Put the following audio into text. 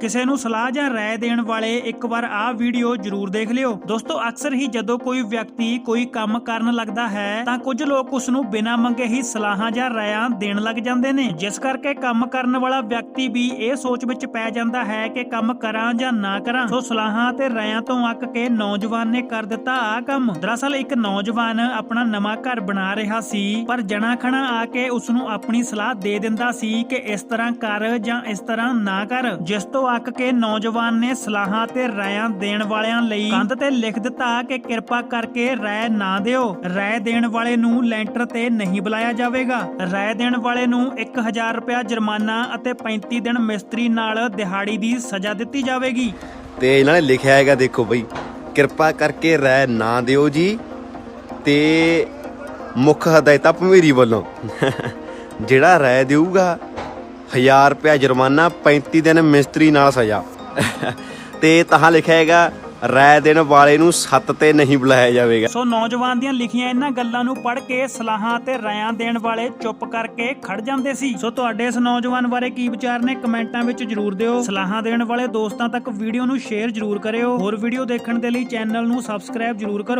ਕਿਸੇ ਨੂੰ ਸਲਾਹ ਜਾਂ ਰਾਏ ਦੇਣ ਵਾਲੇ ਇੱਕ ਵਾਰ ਆਹ ਵੀਡੀਓ ਜ਼ਰੂਰ ਦੇਖ ਲਿਓ। ਦੋਸਤੋ, ਅਕਸਰ ਹੀ ਜਦੋਂ ਕੋਈ ਵਿਅਕਤੀ ਕੋਈ ਕੰਮ ਕਰਨ ਲੱਗਦਾ ਹੈ, ਤਾਂ ਕੁਝ ਲੋਕ ਉਸ ਨੂੰ ਬਿਨਾਂ ਮੰਗੇ ਹੀ ਸਲਾਹਾਂ ਜਾਂ ਰਾਇਆਂ ਦੇਣ ਲੱਗ ਜਾਂਦੇ ਨੇ। ਜਿਸ ਕਰਕੇ ਕੰਮ ਕਰਨ ਵਾਲਾ ਵਿਅਕਤੀ ਵੀ ਇਹ ਸੋਚ ਵਿੱਚ ਪੈ ਜਾਂਦਾ ਹੈ ਕਿ ਕੰਮ ਕਰਾਂ ਜਾਂ ਨਾ ਕਰਾਂ। ਸੋ ਸਲਾਹਾਂ ਤੇ ਰਾਇਆਂ ਤੋਂ ਅੱਕ ਕੇ ਨੌਜਵਾਨ ਨੇ ਕਰ ਦਿੱਤਾ ਆ ਕੰਮ। ਦਰਅਸਲ ਇੱਕ ਨੌਜਵਾਨ ਆਪਣਾ ਨਵਾਂ ਘਰ ਬਣਾ ਰਿਹਾ ਸੀ, ਪਰ ਜਣਾ ਖਣਾ ਆ ਕੇ ਉਸ ਨੂੰ ਆਪਣੀ ਸਲਾਹ ਦੇ ਦਿੰਦਾ ਸੀ ਕਿ ਇਸ ਤਰ੍ਹਾਂ ਕਰ ਜਾਂ ਇਸ ਤਰ੍ਹਾਂ ਨਾ ਕਰ। ਜਿਸ ਤੋਂ ਅੱਕ ਕੇ ਨੌਜਵਾਨ ਨੇ ਸਲਾਹਾਂ ਤੇ ਰਾਇਆਂ ਦੇਣ ਵਾਲਿਆਂ ਲਈ ਕੰਧ ਤੇ ਲਿਖ ਦਿੱਤਾ ਕਿ ਕਿਰਪਾ ਕਰਕੇ ਰਾਏ ਨਾ ਦਿਓ। ਰਾਏ ਦੇਣ ਵਾਲੇ ਨੂੰ ਲੈਂਟਰ ਤੇ ਨਹੀਂ ਬੁਲਾਇਆ ਜਾਵੇਗਾ। ਰਾਏ ਦੇਣ ਵਾਲੇ ਨੂੰ 1000 ਰੁਪਇਆ ਜੁਰਮਾਨਾ ਅਤੇ 35 ਦਿਨ ਮਿਸਤਰੀ ਨਾਲ ਦਿਹਾੜੀ ਦੀ ਸਜ਼ਾ ਦਿੱਤੀ ਜਾਵੇਗੀ। ਤੇ ਇਹਨਾਂ ਨੇ ਲਿਖਿਆ ਹੈਗਾ, ਦੇਖੋ ਬਈ, ਕਿਰਪਾ ਕਰਕੇ ਰਾਇ ਨਾ ਦਿਓ ਜੀ ਤੇ ਮੁੱਖ ਹਦਾਇਤਾਂ ਭਮੀਰੀ ਵੱਲੋਂ। ਜਿਹੜਾ ਰਾਇ ਦੇਊਗਾ 1000 ਰੁਪਇਆ ਜੁਰਮਾਨਾ 35 ਦਿਨ ਮਿਸਤਰੀ ਨਾਲ ਸਜ਼ਾ। ਤੇ ਤਾਂ ਲਿਖਿਆ ਹੈਗਾ, ਰਾਇ ਦੇਣ ਵਾਲੇ ਨੂੰ ਸੱਤ ਤੇ ਨਹੀਂ ਬੁਲਾਇਆ ਜਾਵੇਗਾ। ਸੋ ਨੌਜਵਾਨ ਦੀਆਂ ਲਿਖੀਆਂ ਇਹਨਾਂ ਗੱਲਾਂ ਨੂੰ ਪੜ੍ਹ ਕੇ ਸਲਾਹਾਂ ਤੇ ਰਾਇਆਂ ਦੇਣ ਵਾਲੇ ਚੁੱਪ ਕਰਕੇ ਖੜ ਜਾਂਦੇ ਸੀ। ਸੋ ਤੁਹਾਡੇ ਇਸ ਨੌਜਵਾਨ ਬਾਰੇ ਕੀ ਵਿਚਾਰ ਨੇ ਕਮੈਂਟਾਂ ਵਿੱਚ ਜਰੂਰ ਦਿਓ। ਸਲਾਹਾਂ ਦੇਣ ਵਾਲੇ ਦੋਸਤਾਂ ਤੱਕ ਵੀਡੀਓ ਨੂੰ ਸ਼ੇਅਰ ਜਰੂਰ ਕਰਿਓ। ਹੋਰ ਵੀਡੀਓ ਦੇਖਣ ਦੇ ਲਈ ਚੈਨਲ ਨੂੰ ਸਬਸਕ੍ਰਾਈਬ ਜਰੂਰ ਕਰੋ।